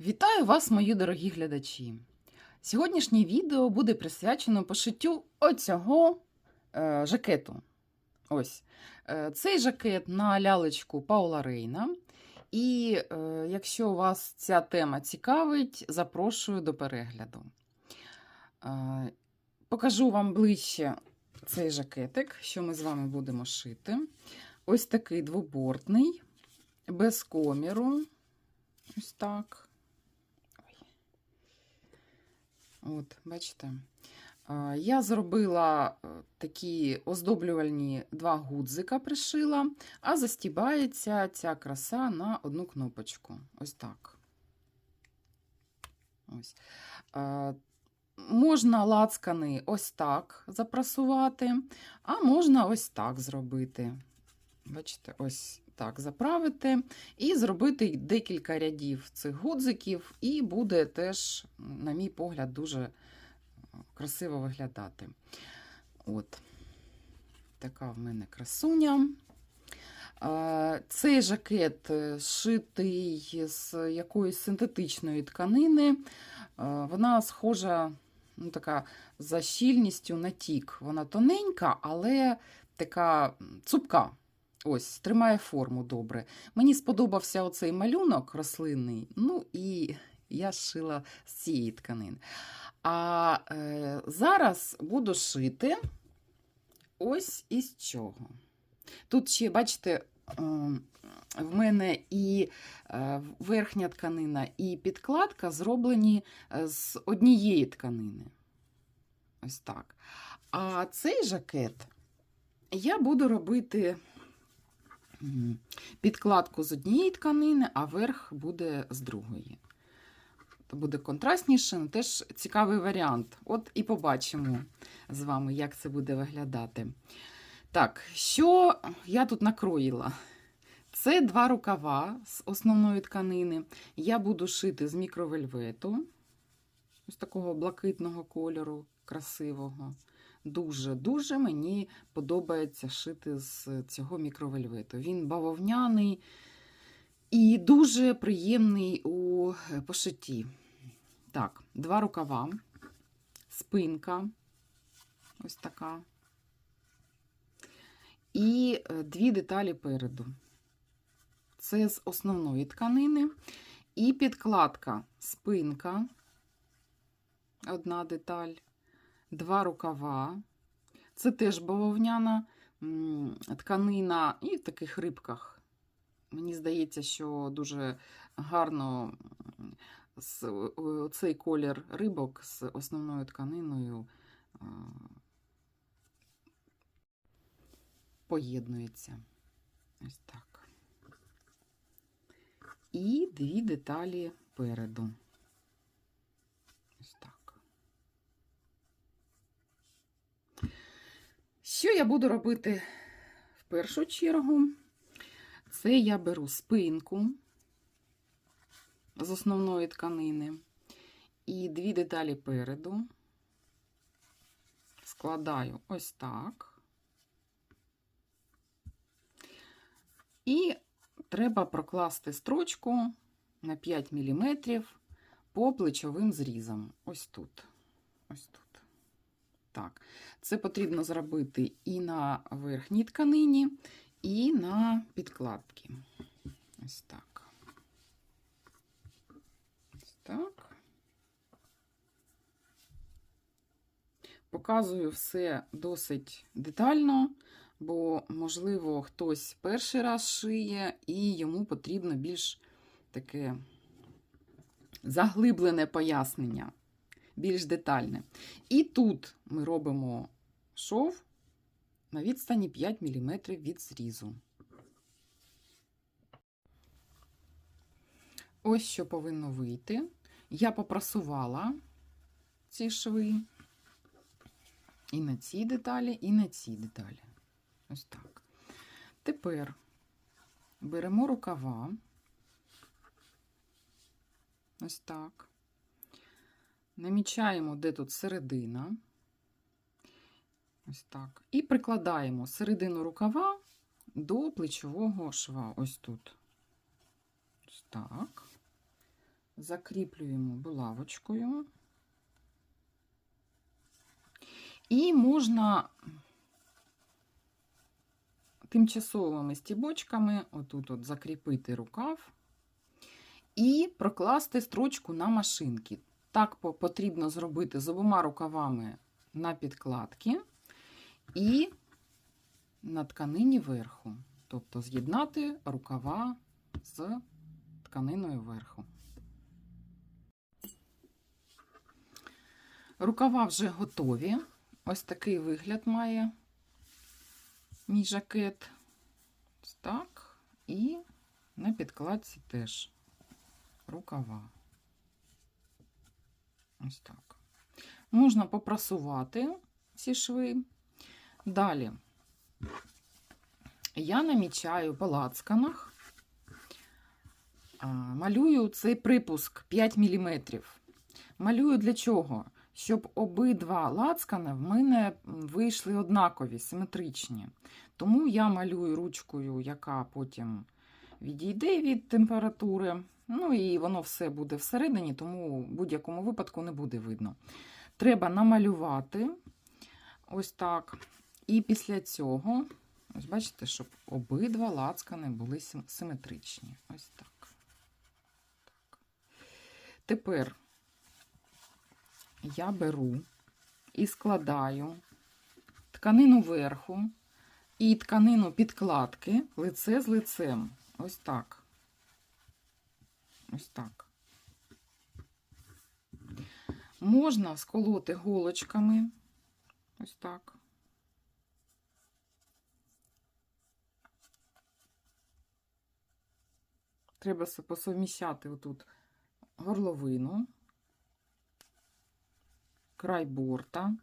Вітаю вас, мої дорогі глядачі! Сьогоднішнє відео буде присвячено пошиттю оцього е, жакету. Ось. Е, цей жакет на лялечку Паула Рейна. І е, якщо вас ця тема цікавить, запрошую до перегляду. Е, покажу вам ближче цей жакетик, що ми з вами будемо шити. Ось такий двобортний, без коміру. Ось так. От, бачите. Я зробила е, такі оздоблювальні два гудзика пришила, а застібається ця краса на одну кнопочку. Ось так. Ось. Можна лацкани ось так запрасувати, а можна ось так зробити. Бачите, ось так заправити і зробити декілька рядів цих гудзиків, і буде теж, на мій погляд, дуже красиво виглядати. От така в мене красуня. Е, Цей жакет е, шитий з якоїсь синтетичної тканини. Е, Вона схожа, ну, така за щільністю на тік. Вона тоненька, але така цупка. Ось, тримає форму добре. Мені сподобався оцей малюнок рослинний, ну і я шила з цієї тканини. А е, зараз буду шити ось із чого. Тут ще, бачите, е, в мене і е, верхня тканина, і підкладка зроблені е, з однієї тканини. Ось так. А цей жакет я буду робити підкладку з однієї тканини, а верх буде з другої. Буде контрастніше, але теж цікавий варіант. От і побачимо з вами, як це буде виглядати. Так, що я тут накроїла? Це два рукава з основної тканини. Я буду шити з мікровельвету, ось такого блакитного кольору, красивого. Дуже-дуже мені подобається шити з цього мікровельвету. Він бавовняний і дуже приємний у пошитті. Так, два рукава, спинка, ось така. І е, дві деталі переду. Це з основної тканини. І підкладка спинка, одна деталь, два рукава. Це теж бавовняна тканина і в таких рибках. Мені здається, що дуже гарно о- цей колір рибок з основною тканиною поєднується. Ось так. І дві деталі переду. Ось так. Що я буду робити в першу чергу? Це я беру спинку з основної тканини і дві деталі переду складаю ось так. І треба прокласти строчку на 5 мм по плечовим зрізам. Ось тут. Ось тут. Так, це потрібно зробити і на верхній тканині, і на підкладці. Ось так. Ось так. Показую все досить детально, бо, можливо, хтось перший раз шиє, і йому потрібно більш таке заглиблене пояснення, більш детальне. І тут ми робимо шов на відстані 5 мм від зрізу. Ось що повинно вийти. Я попрасувала ці шви і на цій деталі, і на цій деталі. Ось так. Тепер беремо рукава. Ось так. Намічаємо, де тут середина. Ось так. І прикладаємо середину рукава до плечового шва. Ось тут. Ось так. закріплюємо булавочкою. І можна тимчасовими стібочками отут от закріпити рукав і прокласти строчку на машинки. Так потрібно зробити з обома рукавами на підкладки і на тканині верху. Тобто з'єднати рукава з тканиною верху. Рукава вже готові. Ось такий вигляд має мій жакет. Так. І на підкладці теж рукава. Ось так. Можна попрасувати ці шви. Далі я намічаю по лацканах, малюю цей припуск 5 мм. Малюю для чого? Щоб обидва лацкани в мене вийшли однакові, симетричні. Тому я малюю ручкою, яка потім відійде від температури. Ну і воно все буде всередині, тому в будь-якому випадку не буде видно. Треба намалювати ось так. І після цього, ось бачите, щоб обидва лацкани були симетричні. Ось так. так. Тепер я беру і складаю тканину верху і тканину підкладки лице з лицем. Ось так. Ось так. Можна сколоти голочками. Ось так. Треба посовміщати отут горловину, край борта.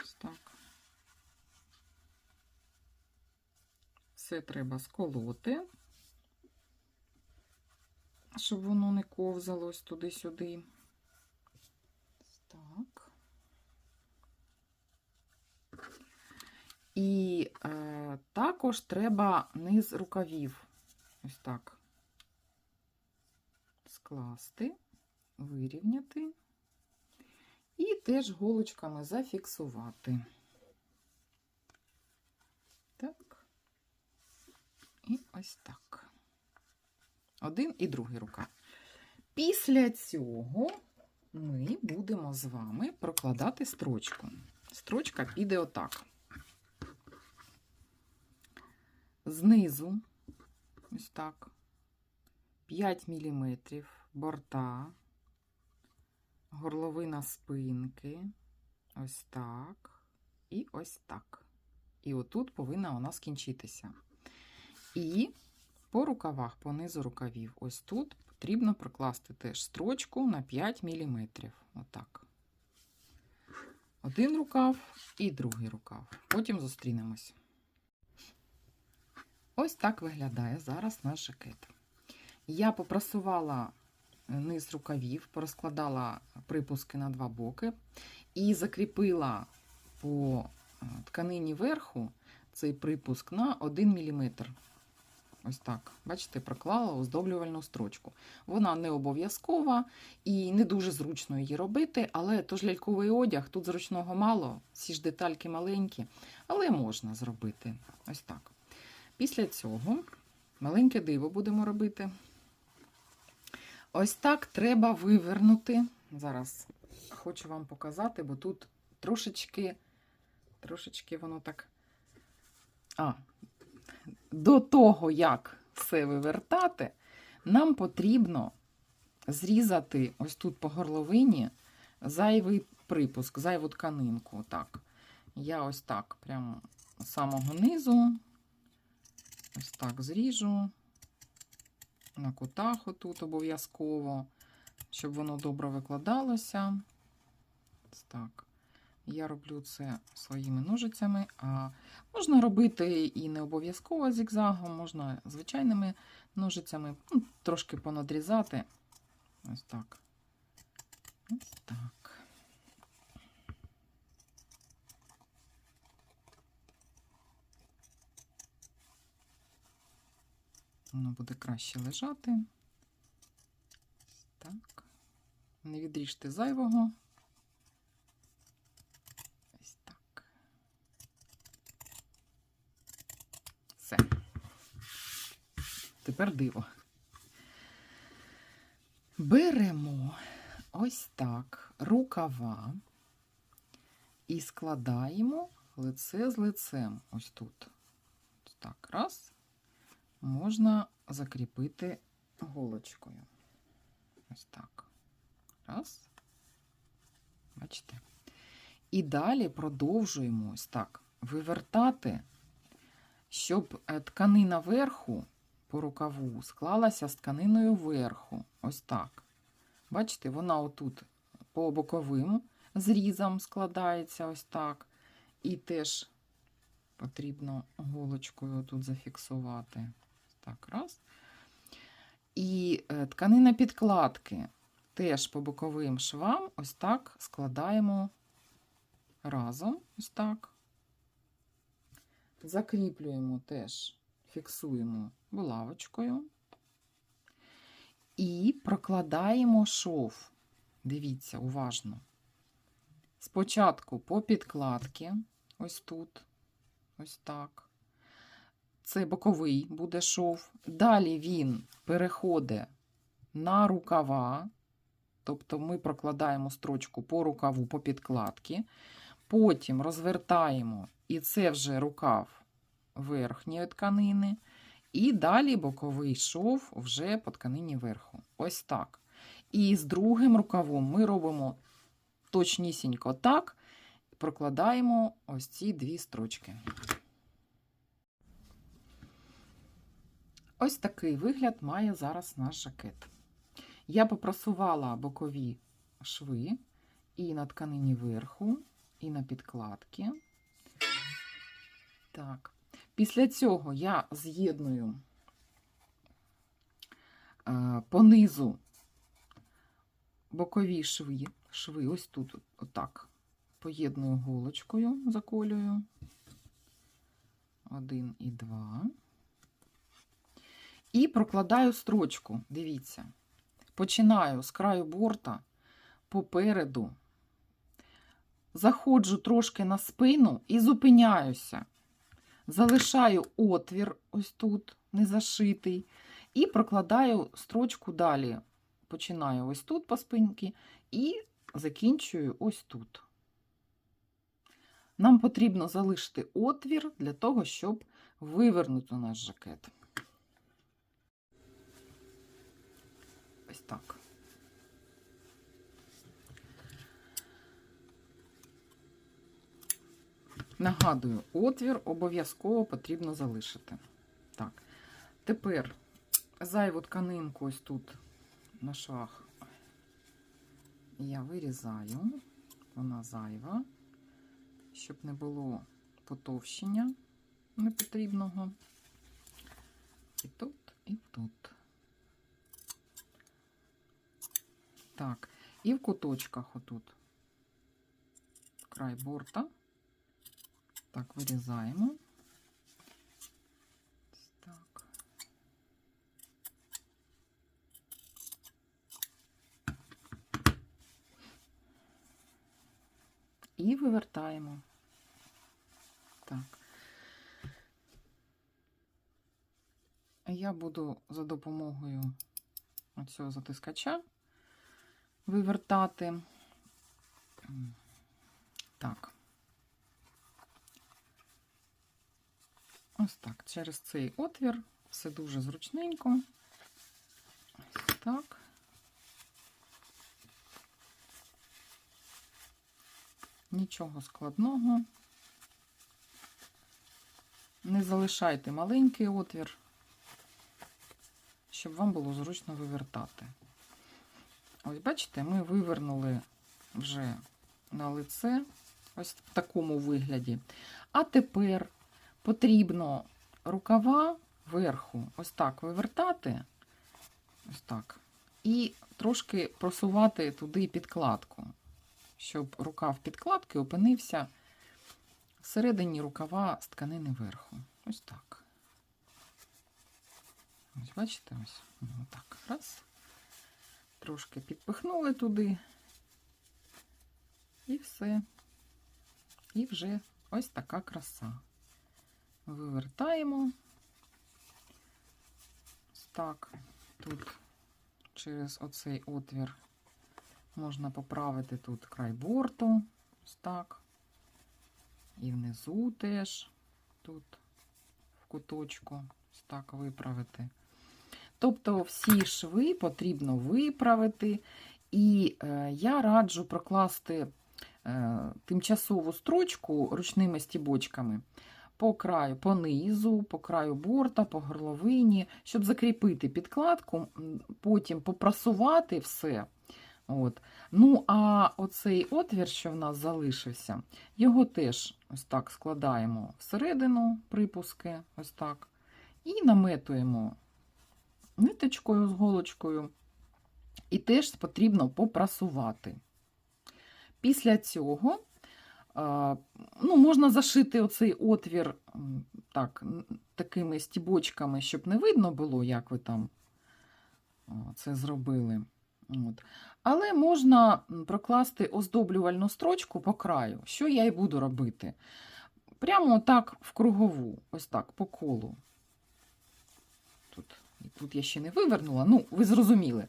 Ось так. Все треба сколоти, щоб воно не ковзалось туди-сюди. Так. І е, також треба низ рукавів. Ось так. Скласти, вирівняти і теж голочками зафіксувати. Так. І ось так. Один і другий рукав. Після цього ми будемо з вами прокладати строчку. Строчка піде отак. Знизу, ось так, 5 мм борта, горловина спинки, ось так, і ось так. І отут повинна вона скінчитися. І по рукавах, по низу рукавів, ось тут потрібно прокласти теж строчку на 5 мм. Отак. Один рукав і другий рукав. Потім зустрінемось. Ось так виглядає зараз наш жакет. Я попрасувала низ рукавів, порозкладала припуски на два боки і закріпила по е, тканині верху цей припуск на 1 мм. Ось так, бачите, проклала оздоблювальну строчку. Вона не обов'язкова і не дуже зручно її робити, але то ж ляльковий одяг, тут зручного мало, всі ж детальки маленькі, але можна зробити. Ось так. Після цього маленьке диво будемо робити. Ось так треба вивернути. Зараз хочу вам показати, бо тут трошечки, трошечки воно так. А, до того, як все вивертати, нам потрібно зрізати ось тут по горловині зайвий припуск, зайву тканинку. Так. Я ось так, прямо з самого низу, ось так зріжу. На кутах отут обов'язково, щоб воно добре викладалося. Ось так. Я роблю це своїми ножицями, а можна робити і не обов'язково зігзагом, можна звичайними ножицями, ну, трошки понадрізати. Ось так. Ось так. Воно буде краще лежати. Так. Не відріжте зайвого. Ось так. Все. Тепер диво. Беремо ось так рукава і складаємо лице з лицем. Ось тут. Ось так, раз. Можна закріпити голочкою. Ось так. Раз. Бачите? І далі продовжуємо ось так вивертати, щоб е, тканина верху по рукаву склалася з тканиною верху. Ось так. Бачите, вона отут по боковим зрізам складається ось так. І теж потрібно голочкою тут зафіксувати. Так, раз. І е, тканина підкладки теж по боковим швам ось так складаємо разом, ось так. Закріплюємо теж, фіксуємо булавочкою. І прокладаємо шов. Дивіться, уважно. Спочатку по підкладці, ось тут, ось так. Це боковий буде шов. Далі він переходить на рукава, тобто ми прокладаємо строчку по рукаву, по підкладці. Потім розвертаємо, і це вже рукав верхньої тканини. І далі боковий шов вже по тканині верху. Ось так. І з другим рукавом ми робимо точнісінько так, прокладаємо ось ці дві строчки. Ось такий вигляд має зараз наш жакет. Я попрасувала бокові шви і на тканині верху, і на підкладки. Так. Після цього я з'єдную е, по низу бокові шви, шви ось тут, отак, поєдную голочкою, заколюю. Один і два. І прокладаю строчку. Дивіться. Починаю з краю борта попереду, заходжу трошки на спину і зупиняюся. Залишаю отвір ось тут, не зашитий, і прокладаю строчку далі. Починаю ось тут по спинці і закінчую ось тут. Нам потрібно залишити отвір для того, щоб вивернути наш жакет. Ось так. Нагадую, отвір обов'язково потрібно залишити. Так, тепер зайву тканинку ось тут на швах я вирізаю, вона зайва, щоб не було потовщення непотрібного. І тут, і тут. Так, і в куточках отут край борта. Так, вирізаємо. Так. І вивертаємо. Так. Я буду за допомогою цього затискача вивертати. Так. Ось так, через цей отвір все дуже зручненько. Ось так. Нічого складного. Не залишайте маленький отвір, щоб вам було зручно вивертати. Ось, бачите, ми вивернули вже на лице, ось в такому вигляді. А тепер потрібно рукава верху ось так вивертати, ось так, і трошки просувати туди підкладку, щоб рукав підкладки опинився всередині рукава з тканини верху. Ось так. Ось, бачите, ось, так, раз. трошки підпихнули туди. І все. І вже ось така краса. Вивертаємо. Так. Тут через оцей отвір можна поправити тут край борту. Так. І внизу теж тут в куточку так виправити. Тобто всі шви потрібно виправити. І е, я раджу прокласти е, тимчасову строчку ручними стібочками по краю, по низу, по краю борта, по горловині, щоб закріпити підкладку, потім попрасувати все. От. Ну, а оцей отвір, що в нас залишився, його теж ось так складаємо всередину припуски, ось так, і наметуємо ниточкою з голочкою. І теж потрібно попрасувати. Після цього ну, можна зашити оцей отвір так, такими стібочками, щоб не видно було, як ви там це зробили. От. Але можна прокласти оздоблювальну строчку по краю, що я і буду робити. Прямо так в кругову, ось так, по колу. Тут, тут я ще не вивернула, ну, ви зрозуміли.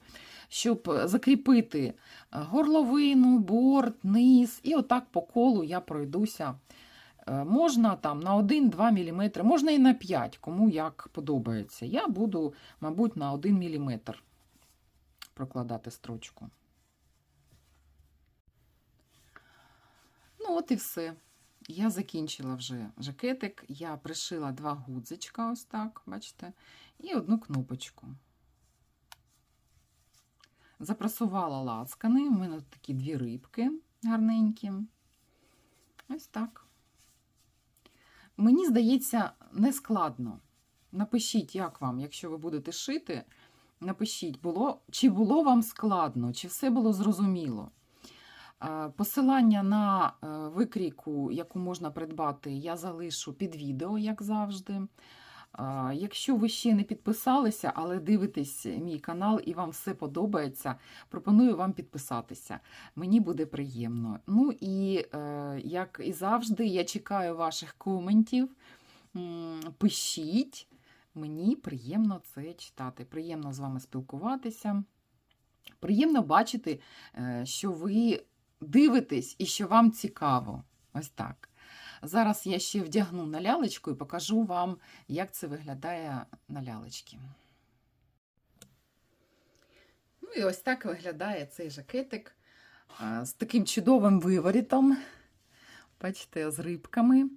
Щоб е, закріпити е, горловину, борт, низ, і отак по колу я пройдуся. Е, Можна там на 1-2 мм, можна і на 5, кому як подобається. Я буду, мабуть, на 1 мм прокладати строчку. Ну, от і все. Я закінчила вже жакетик. Я пришила два гудзичка, ось так, бачите, і одну кнопочку. Запрасувала лацкани. У мене такі дві рибки гарненькі. Ось так. Мені здається, не складно. Напишіть, як вам, якщо ви будете шити, напишіть, було, чи було вам складно, чи все було зрозуміло. Е, Посилання на е, викрійку, яку можна придбати, я залишу під відео, як завжди. Якщо ви ще не підписалися, але дивитесь мій канал і вам все подобається, пропоную вам підписатися. Мені буде приємно. Ну і е, як і завжди, я чекаю ваших коментів. Пишіть, мені приємно це читати. Приємно з вами спілкуватися. Приємно бачити, е, що ви дивитесь і що вам цікаво. Ось так. Зараз я ще вдягну на лялечку і покажу вам, як це виглядає на лялечці. Ну і ось так виглядає цей жакетик з таким чудовим виворітом. Бачите, з рибками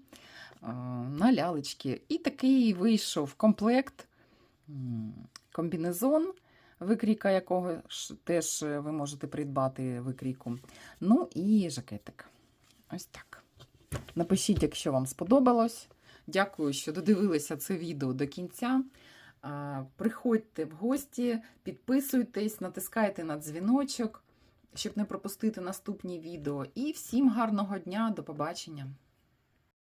на лялечці. І такий вийшов комплект комбінезон. викрійка якого теж ви можете придбати викрійку. Ну і жакетик. Ось так. Напишіть, якщо вам сподобалось. Дякую, що додивилися це відео до кінця. Приходьте в гості, підписуйтесь, натискайте на дзвіночок, щоб не пропустити наступні відео. І всім гарного дня, до побачення!